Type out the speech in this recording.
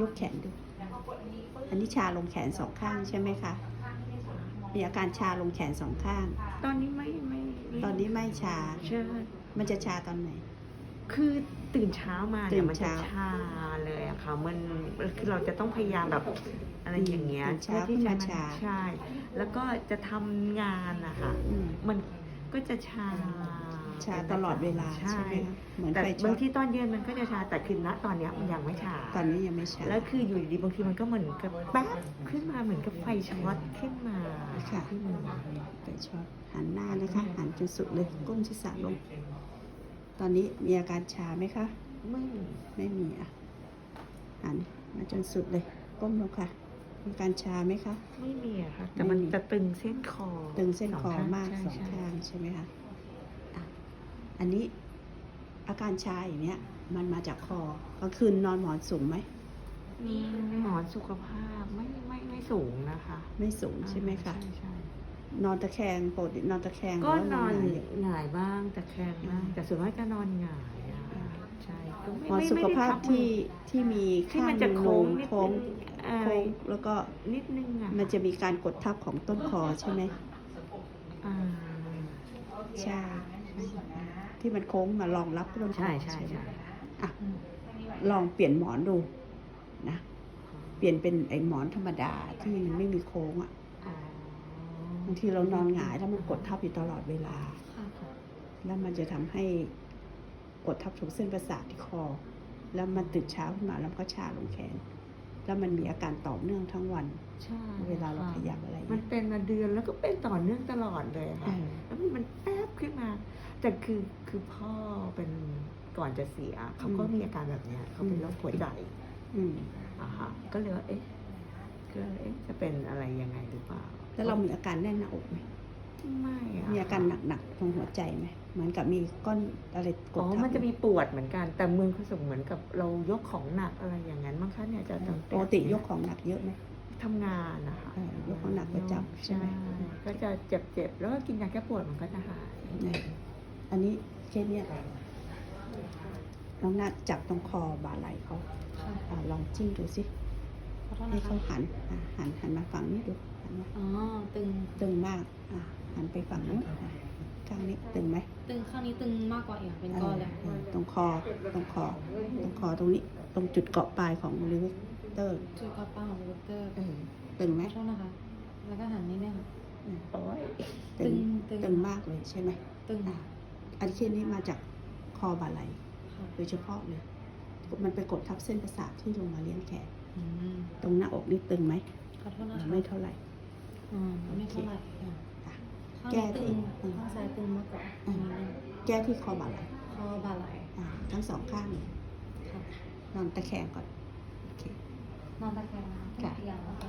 ยกแขนดู อันนี้ชาลงแขนสองข้างใช่ไหมคะ มีอาการชาลงแขนสองข้าง ตอนนี้ไม่ไม่ไม่ตอนนี้ไม่ชา ใช่ มันจะชาตอนไหน คือตื่นเช้ามาตื่เนี่ยนมันจะเช้า ชาเลยอะค่ะ มันคือเราจะต้องพยายามแบบอะไรอย่างเงี้ยตื่นเช้าพื่อที่ขึ้นมาจะชา ใช่ แล้วก็จะทำงานอะค่ะ อืมมันก็จะชา ชาตลอดเวลาใช่ใช่ไหมคะเหมือนแต่ไฟช็บาองต ทีตอนเย็นมันก็จะชาแต่คือณตอนเนี้ยมันยังไม่ชาตอนนี้ยังไม่ชาแล้วคืออยู่ดีๆบางทีมันก็เหมือนกับแป๊บขึ้นมาเหมือนกับไฟช็อตขึ้นมาค่ะที่มือไฟช็อตหันหน้านะคะ หันจนสุดเลยก้มศีรษะลง ตอนนี้มีอาการชาไหมคะ ไม่ไม่มีอะ หันมาจนสุดเลย ก้มลงค่ะ มีการชาไหมคะ ไม่มีอะค่ะแต่มันไม่มี จะตึงเส้นคอตึงเส้นคอข้มากใช่สองใช่ข้างใช่ไหมคะอะ อันนี้อาการชาอย่างเนี้ย มันมาจากคอกลางคืนนอนหมอนสูงไหม มีหมอนสุขภาพไม่ไม่ไม่สูงนะคะไม่สูงใช่ไหมคะ ใช่ใช่นอนตะแคงปกตินอนตะแคงหรืก็ว่านอนหงายหงายบ้างแต่แคงบ้างแต่ส่วนมากจะนอนหงายอะใช่ก็ไม่หมอนไม่สุไม่ขได้ภาพทับมือที่ที่มีที่ข้างมันหจะนึ่งโค้งนูนนิดโค้งนึงเอ่อโค้งแล้วก็นิดนึงอะมันจะมีการกดทับของต้นคอใช่ไหมอ่า ใช่ ที่มันโค้งมารองรับต้นคอใช่ใช่ไหมใช่อะลองเปลี่ยนหมอนดูนะ เปลี่ยนเป็นไอ้หมอนธรรมดาที่มันไม่มีโค้งอะอ๋อบางทีเรานอนหงายแล้วมันกดทับอยู่ตลอดเวลาค่ะค่ะแล้วมันจะทำให้กดทับถูกเส้นประสาทที่คอ แล้วมันตื่นเช้าขึ้นมาแล้วมันก็ชาลงแขน แล้วมันมีอาการต่อเนื่องทั้งวัน ใช่เวลาเราค่ะขยับอะไรมันเงี้ยเป็นมาเดือนแล้วก็เป็นต่อเนื่องตลอดเลยเอค่ะอแล้วมันแป๊บขึ้นมา แต่คือคือพ่อเป็นก่อนจะเสีย เขาก็มีอาการแบบเนี้ยเขาเป็นโรคหัวใจอืมอะค่ะก็เลยว่าเอ๊ะก็เอ๊ะจะเป็นอะไรยังไงหรือเปล่าแล้วเรามีอาการแน่นหน้าอกไหมไม่อะมีอาการหนักๆตรงหัวใจไหม เหมือนกับมีก้อนอะไรกอ๋ดอทับมันจะมีปวดเหมือนกัน แต่มือผสมเหมือนกับเรายกของหนักอะไรอย่างนั้นมั้งคะเนี่ยจะตั้งปกติยกของหนักเยอะไหมทำงานนะคะเออยกของหนักประจำใช่ไหมก็จะเจ็บๆ แล้วก็กินยาแก้ปวดมันก็จะหายเนี่ยอันนี้เคสเนี้ยน้องนัดจับตรงคอบ่าไหล่เขาค่ะอ่าลองจิ้มดูสิขอโทษให้นะเขาคะหันอะหันหันมาฝั่งนี้ดูหันมาอ๋อ ตึงตึงมากอะหันไปฝั่งนู้นอะ ข้างนี้ตึงไหมตึงข้างนี้ตึงมากกว่าอีกเป็นก้อนเลยเออตรงคอตรงคอตรงคอตรงนี้ตรงจุดเกาะปลายของลิเวเตอร์จุดกระเป๋าของลูกเตอร์เออตึงไหมขอโทษนะคะ แล้วก็หันนิดนึงค่ะเออโอ้ยตึงตึง ตึงมากเลยใช่ไหมตึงอะอันเคสนี้มาจากคอบ่าไหล่ค่ะโดยเฉพาะเลยมันไปกดทับเส้นประสาทที่ลงมาเลี้ยงแขนอืมตรงหน้าอกนี่ตึงไหมขอโทษนะคะไม่เท่าไหร่ อืมไม่เท่าไหร่ค่ะอะข้าง แก้นี้ที่ตึงข้างซ้ายตึงมากกว่าอืมนิดนึงแก้ที่คอบ่าไหล่คอบ่าไหล่อะทั้งสองข้างเลยค่ะนอนตะแคงก่อนโอเคนอนตะแคงนะคะค่ะเตียงนะคะ